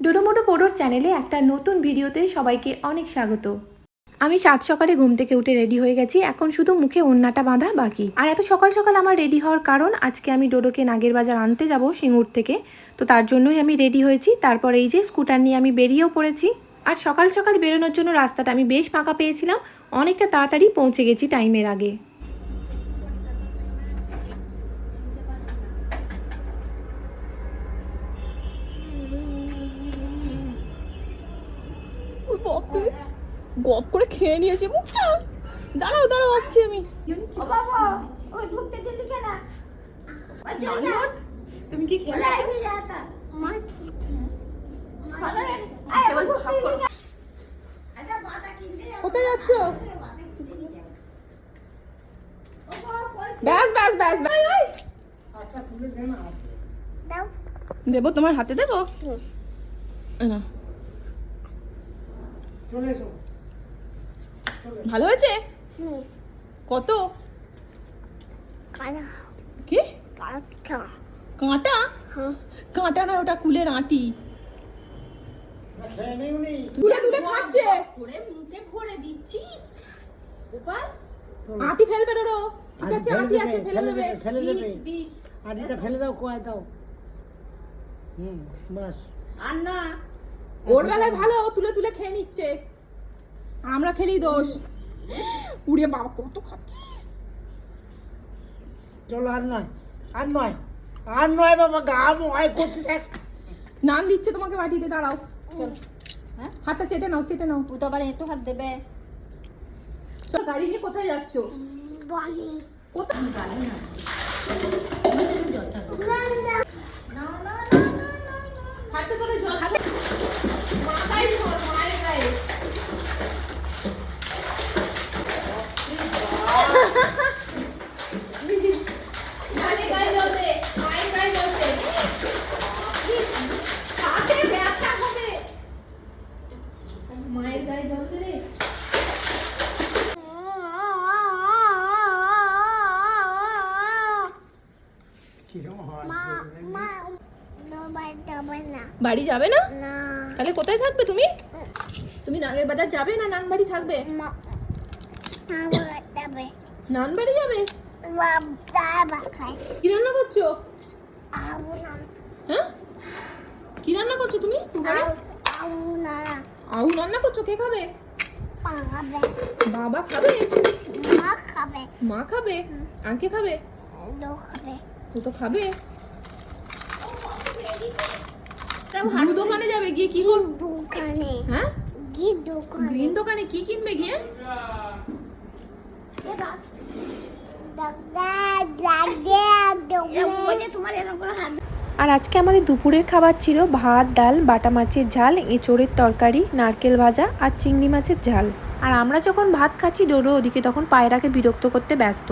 ডোডোমোটো পোডোর চ্যানেলে একটা নতুন ভিডিওতে সবাইকে অনেক স্বাগত। আমি সাত সকালে ঘুম থেকে উঠে রেডি হয়ে গেছি, এখন শুধু মুখে ওন্নাটা বাঁধা বাকি। আর এত সকাল সকাল আমার রেডি হওয়ার কারণ, আজকে আমি ডোডোকে নাগের বাজার আনতে যাব সিঙ্গুর থেকে। তো তার জন্যই আমি রেডি হয়েছি, তারপর এই যে স্কুটার নিয়ে আমি বেরিয়েও পড়েছি। আর সকাল সকাল বেরোনোর জন্য রাস্তাটা আমি বেশ ফাঁকা পেয়েছিলাম অনেকটা তাড়াতাড়ি পৌঁছে গেছি টাইমের আগে। গপ করে খেয়ে নিয়েছে মুখটা দাঁড়াও দাঁড়াও আসছি আমি। ও বাবা ওই ঢুকতে দিলি কেন? ওই চল না তুমি কি খেয়ে কোথায় যাচ্ছ? ব্যাস ব্যাস ব্যাস দেবো তোমার হাতে দেবো? ভালো হয়েছে? কত? কি? কাঁটা। হ্যাঁ। কাঁটা না ওটা কুলের আঁটি। তুলে তুলে খাচ্ছে। করে মুখে ভরে দিচ্ছিস গোপাল আঁটি ফেলবে ডোরো ঠিক আছে আঁটি আছে ফেলে দেবে। ফেলে দেবে। বীজ বীজ। আটিটা ফেলে দাও কোয়ায় দাও। হুম বাস। আর না ওর বেলায় ভালো তুলে তুলে খেয়ে নিচ্ছে। আমরা খেলি দোষ। উড়ে বাবা কত খাচ্ছিস চলো আর নয় আর নয় আর নয় বাবা গা ময় করতে দেখ নান দিচ্ছে তোমাকে বাটিতে দাঁড়াও। চল। হ্যাঁ? হাতটা চেটে নাও চেটে নাও। তুই তো আবার একটু হাত দেবে। চল গাড়ি নিয়ে কোথায় যাচ্ছ? কোথায়? না না না। না হাতে করে জল মাথায় ধর মায়ের গায়ে মায়ের গায়ে জল দে মায়ের গায়ে জল দে হাতে ব্যথা হবে মায়ের গায়ে জল দে রে কিরম হয় বাড়ি যাবে না? না। তাহলে কোথায় থাকবে তুমি? তুমি নাগের বাজার যাবে না নান বাড়ি থাকবে? নান বাড়ি যাবে। কি রান্না করছ? হ্যাঁ? কি রান্না করছ তুমি? আউ রান্না করছ? কে খাবে? বাবা খাবে? মা খাবে। মা খাবে? আর কে খাবে? খাবে। ও তো খাবে? ব্লু দোকানে যাবে? গিয়ে কি দোকানে। হ্যাঁ? দোকানে। গ্রিন দোকানে কি কিনবে গিয়ে আর আজকে আমাদের দুপুরের খাবার ছিল ভাত ডাল বাটা মাছের ঝাল এঁচোড়ের তরকারি নারকেল ভাজা আর চিংড়ি মাছের ঝাল। আর আমরা যখন ভাত খাচ্ছি ডোডো ওদিকে, তখন পায়রাকে বিরক্ত করতে ব্যস্ত।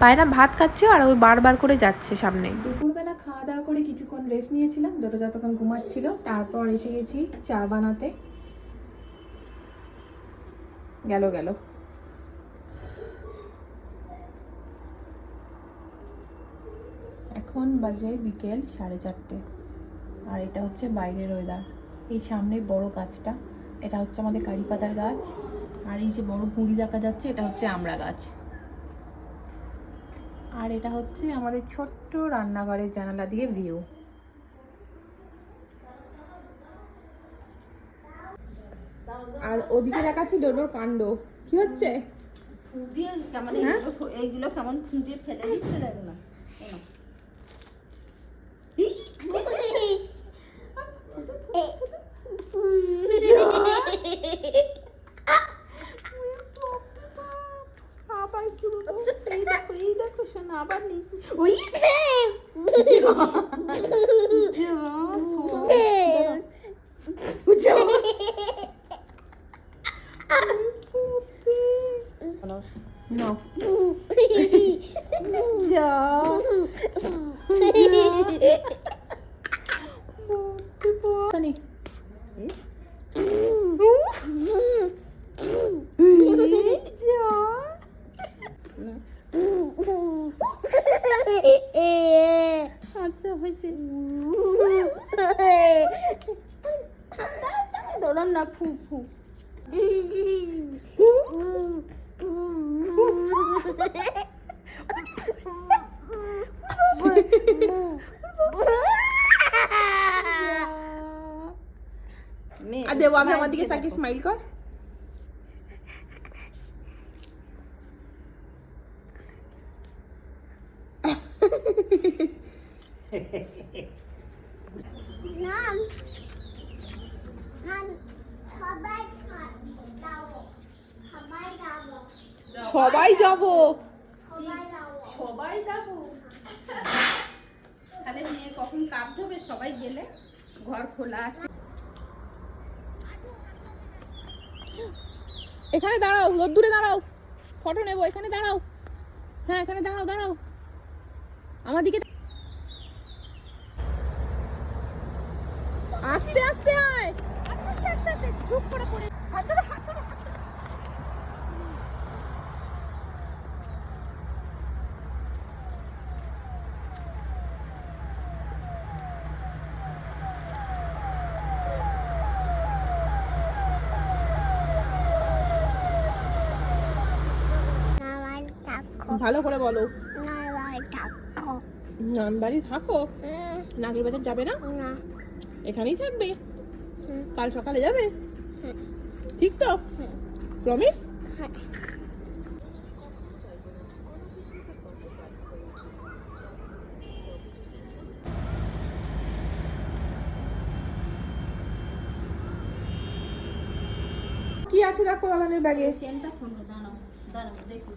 পায়রা ভাত খাচ্ছে আর ওই বারবার করে যাচ্ছে সামনে। দুপুরবেলা খাওয়া দাওয়া করে কিছুক্ষণ রেস্ট নিয়েছিলাম। ডোডো যতক্ষণ ঘুমাচ্ছিল, তারপর এসে গেছি চা বানাতে। গেল গেল। এখন বাজে বিকেল সাড়ে চারটে। আর এটা হচ্ছে বাইরের ওয়েদার এই সামনে বড় গাছটা। এটা হচ্ছে আমাদের কারি পাতার গাছ। আর এই যে বড় গুঁড়ি দেখা যাচ্ছে এটা হচ্ছে আমড়া গাছ। আর এটা হচ্ছে আমাদের ছোট্ট রান্নাঘরের জানালা দিয়ে ভিউ আর ওদিকে দেখাচ্ছি ডোডোর কাণ্ড। কি হচ্ছে? খুঁটিয়ে কেমন হ্যাঁ? এইগুলো- কেমন ফেলে দিচ্ছে দেখো না এই নাও। আবার শুরু করো। এই দেখো এই দেখো শোনো আবার নিচে। ওই কানি দৌড়ান না ফু ফু আর দেবো আগে আমার দিকে তাকিয়ে স্মাইল কর নাম নাম সবাই খাবি দাও সবাই যাব সবাই যাব। সবাই যাব। তাহলে মেয়ে কখন কাপ ধোবে সবাই গেলে। ঘর খোলা আছে। এখানে দাঁড়াও রোদ্দুরে দাঁড়াও। ফটো নেব এখানে দাঁড়াও। হ্যাঁ এখানে দাঁড়াও দাঁড়াও। আমার দিকে আস্তে আস্তে আয়। আস্তে আস্তে আস্তে করে পড়ে হাত ধরে হাত ধরে হাত ধরে নামাই থাকো ভালো করে বলো। থাকো। নানবাড়ি থাকো? নাগের বাজার যাবে না? এখানেই থাকবে? কাল সকালে যাবে? ঠিক তো? প্রমিস? কি আছে দেখো আলানের ব্যাগে? চেনটা খুলবো দাঁড়াও দাঁড়াও দেখুন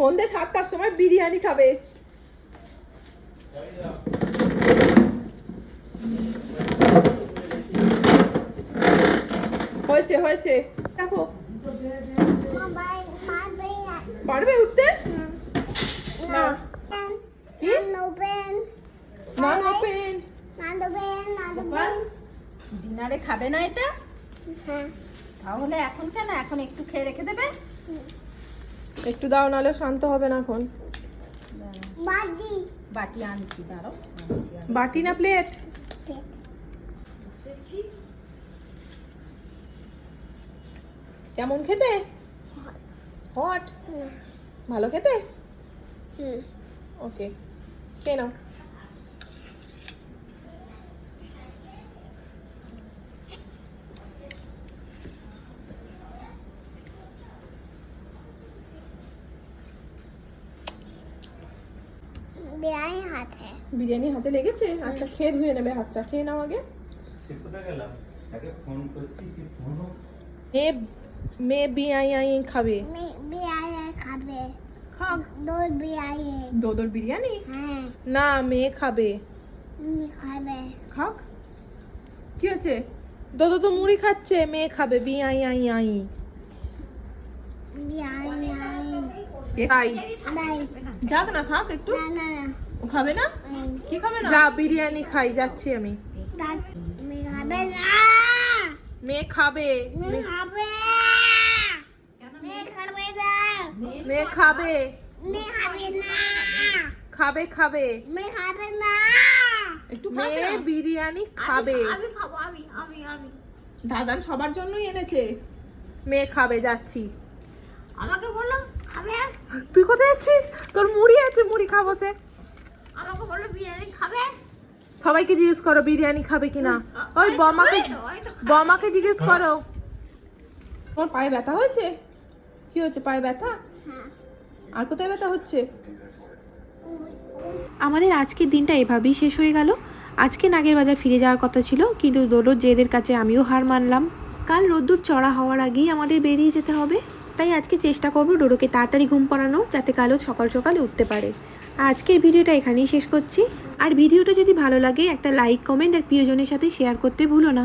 সন্ধে সাতটার সময় বিরিয়ানি খাবে। হয়েছে হয়েছে। দেখো। পারবে উঠতে? না। ডিনারে খাবে না এটা? হ্যাঁ। তাহলে এখন কেন? এখন একটু খেয়ে রেখে দেবে? একটু দাও নাহলে শান্ত হবে না এখন। বাটি। বাটি আনছি দাঁড়াও আনছি। বাটি না প্লেট? কেমন খেতে? হট। ভালো খেতে? হুম। ওকে খেয়ে নাও। বিয়াই হাতে। বিরিয়ানি হাতে লেগেছে? আচ্ছা খেয়ে ধুয়ে নেবে হাতটা। খেয়ে নাও আগে। মেয়ে মেয়ে বিরিয়ানি খাবে। মে বিয়াই খাবে। খাক। দই বিয়াই। দোদর বিরিয়ানি? হ্যাঁ। না মেয়ে খাবে। খাবে। খাক। কি হচ্ছে দোদো তো মুড়ি খাচ্ছে মেয়ে খাবে। বিয়াই। আই আই বিয়াই। তাই। নাই যাক না খাক একটু। না না না। ও খাবে না? কি খাবে না? যা বিরিয়ানি খাই যাচ্ছি আমি। খাবে না। মেয়ে খাবে। তুমি খাবে। মে খাবে না। মেয়ে খাবে। খাবে খাবে খাবে। মে খাবে না। মেয়ে বিরিয়ানি খাবে। আমি খাব আমি আমি আমি। দাদান সবার জন্যই এনেছে। মেয়ে খাবে যাচ্ছি। আমাকে বলো। তুই কোথায় যাচ্ছিস? তোর মুড়ি আছে মুড়ি খাব সে। আমাকে বলো বিরিয়ানি খাবে? সবাইকে জিজ্ঞেস করো বিরিয়ানি খাবে কিনা। ওই বমাকে বমাকে জিজ্ঞেস করো। তোমার পায়ে ব্যথা হয়েছে? কি হয়েছে পায়ে ব্যথা? হ্যাঁ আর কোথায় ব্যথা হচ্ছে? আমাদের আজকের দিনটা এভাবেই শেষ হয়ে গেল। আজকে নাগের বাজার ফিরে যাওয়ার কথা ছিল কিন্তু দোলোর জেদের কাছে আমিও হার মানলাম। কাল রোদ্দুর চড়া হওয়ার আগেই আমাদের বেরিয়ে যেতে হবে। তাই আজকে চেষ্টা করব ডোডোকে তাড়াতাড়ি ঘুম পড়ানো যাতে কালো সকাল সকাল উঠতে পারে। আজকের ভিডিওটা এখানেই শেষ করছি। আর ভিডিওটা যদি ভালো লাগে, একটা লাইক কমেন্ট আর প্রিয়জনের সাথে শেয়ার করতে ভুলো না।